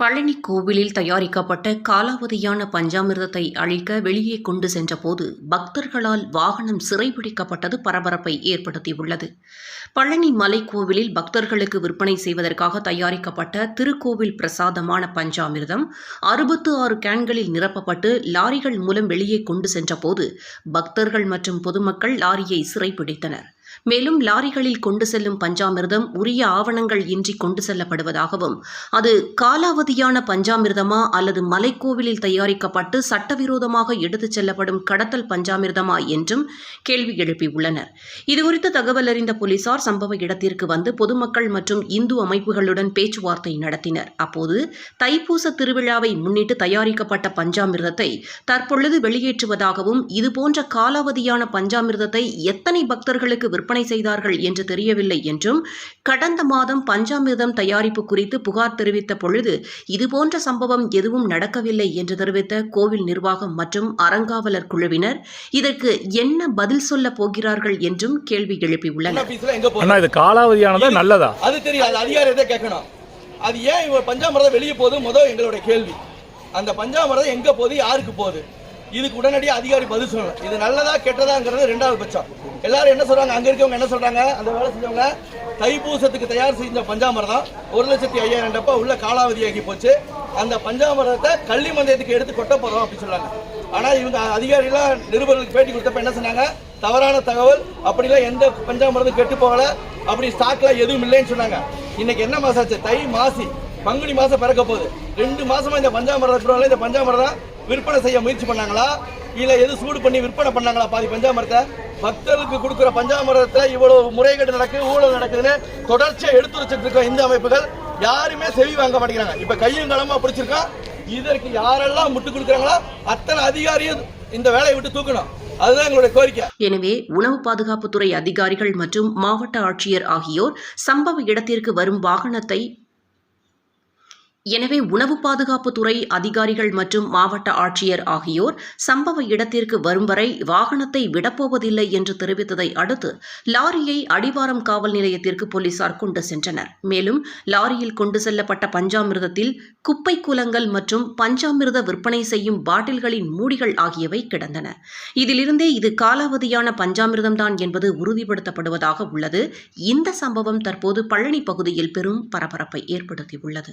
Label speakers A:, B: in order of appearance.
A: பழனி கோவிலில் தயாரிக்கப்பட்ட காலாவதியான பஞ்சாமிர்தத்தை அழிக்க வெளியே கொண்டு சென்றபோது பக்தர்களால் வாகனம் சிறைபிடிக்கப்பட்டது பரபரப்பை ஏற்படுத்தியுள்ளது. பழனி மலைக்கோவிலில் பக்தர்களுக்கு விற்பனை செய்வதற்காக தயாரிக்கப்பட்ட திருக்கோவில் பிரசாதமான பஞ்சாமிர்தம் அறுபத்து ஆறு கேன்களில் நிரப்பப்பட்டு லாரிகள் மூலம் வெளியே கொண்டு சென்றபோது பக்தர்கள் மற்றும் பொதுமக்கள் லாரியை சிறைபிடித்தனர். மேலும் லாரிகளில் கொண்டு செல்லும் பஞ்சாமிர்தம் உரிய ஆவணங்கள் இன்றி கொண்டு செல்லப்படுவதாகவும் அது காலாவதியான பஞ்சாமிர்தமா அல்லது மலைக்கோவிலில் தயாரிக்கப்பட்டு சட்டவிரோதமாக எடுத்துச் செல்லப்படும் கடத்தல் பஞ்சாமிர்தமா என்றும் கேள்வி எழுப்பியுள்ளனர். இதுகுறித்து தகவல் அறிந்த போலீசார் சம்பவ இடத்திற்கு வந்து பொதுமக்கள் மற்றும் இந்து அமைப்புகளுடன் பேச்சுவார்த்தை நடத்தினர். அப்போது தைப்பூச திருவிழாவை முன்னிட்டு தயாரிக்கப்பட்ட பஞ்சாமிர்தத்தை தற்பொழுது வெளியேற்றுவதாகவும் இதுபோன்ற காலாவதியான பஞ்சாமிர்தத்தை எத்தனை பக்தர்களுக்கு விற்பனை செய்தார்கள் என்று தெரியவில்லை என்றும் கடந்த மாதம் பஞ்சாமிர்தம் தயாரிப்பு குறித்து புகார் தெரிவித்த பொழுது இதுபோன்ற சம்பவம் எதுவும் நடக்கவில்லை என்று தெரிவித்த கோவில் நிர்வாகம் மற்றும் அறங்காவலர் குழுவினர் இதற்கு என்ன பதில் சொல்ல போகிறார்கள் என்றும் கேள்வி எழுப்பியுள்ளனர்.
B: காலாவதியானதா நல்லதா?
C: அது அதிகாரியத்தை கேட்கணும்? அது ஏன் இவ பஞ்சாமிரதம் வெளியே போகுது? முதல் எங்களுடைய கேள்வி. அந்த பஞ்சாமிரதம் எங்க போகுது? யாருக்கு போகுது? இதுக்கு உடனடியாக அதிகாரி பதில் சொல்லணும். இது நல்லதா கெட்டதாங்கிறது ரெண்டாவது பட்சம். எல்லாரும் என்ன சொல்றாங்க? அங்க இருக்கவங்க என்ன சொல்றாங்க? அந்த வேலை செஞ்சவங்க தைப்பூசத்துக்கு தயார் செஞ்ச பஞ்சாமிரதம் ஒரு லட்சத்தி ஐயாயிரம் டப்பா உள்ள காலாவதியாகி போச்சு. அந்த பஞ்சாமிரதத்தை கள்ளி மந்தயத்துக்கு எடுத்து கொட்ட போறோம் அப்படின்னு சொன்னாங்க. ஆனா இவங்க அதிகாரிலாம் நிருபர்களுக்கு பேட்டி கொடுத்தப்ப என்ன சொன்னாங்க? தவறான தகவல் அப்படிலாம் எந்த பஞ்சாமிரதம் கெட்டு போகல. அப்படி ஸ்டாக்ல எதுவும் இல்லைன்னு சொன்னாங்க. இன்னைக்கு என்ன மாசாச்சு? தை மாசி. பங்குனி மாதம் பிறக்க போகுது. ரெண்டு மாசமா இந்த பஞ்சாமிரதம் இந்த பஞ்சாமரம் விற்பனை செய்ய முயற்சி பண்ணாங்களா? இல்லை எது சூடு பண்ணி விற்பனை பண்ணாங்களா பாதி பஞ்சாமரத்தை பக்தர்களுக்கு கொடுக்குற பஞ்சாமரத்தில் இவ்வளவு முறைகேடு நடக்குது ஊழல் நடக்குதுன்னு தொடர்ச்சியாக எடுத்து வச்சுட்டு இருக்க இந்த அமைப்புகள் யாருமே செவி வாங்க மாட்டேங்கிறாங்க. இப்போ கையும் களமா பிடிச்சிருக்கோம் இதற்கு யாரெல்லாம் முட்டு கொடுக்குறாங்களோ அத்தனை அதிகாரியும் இந்த வேலையை விட்டு தூக்கணும். அதுதான் எங்களுடைய கோரிக்கை.
A: எனவே உணவு பாதுகாப்புத்துறை அதிகாரிகள் மற்றும் மாவட்ட ஆட்சியர் ஆகியோர் சம்பவ இடத்திற்கு வரும் வாகனத்தை எனவே உணவு பாதுகாப்பு துறை அதிகாரிகள் மற்றும் மாவட்ட ஆட்சியர் ஆகியோர் சம்பவ இடத்திற்கு வரும் வரை வாகனத்தை விடப்போவதில்லை என்று தெரிவித்ததை அடுத்து லாரியை அடிவாரம் காவல் நிலையத்திற்கு போலீசார் கொண்டு சென்றனர். மேலும் லாரியில் கொண்டு செல்லப்பட்ட பஞ்சாமிர்தத்தில் குப்பை குலங்கள் மற்றும் பஞ்சாமிர்த விற்பனை செய்யும் பாட்டில்களின் மூடிகள் ஆகியவை கிடந்தன. இதிலிருந்தே இது காலாவதியான பஞ்சாமிர்தம்தான் என்பது உறுதிப்படுத்தப்படுவதாக உள்ளது. இந்த சம்பவம் தற்போது பழனி பகுதியில் பெரும் பரபரப்பை ஏற்படுத்தியுள்ளது.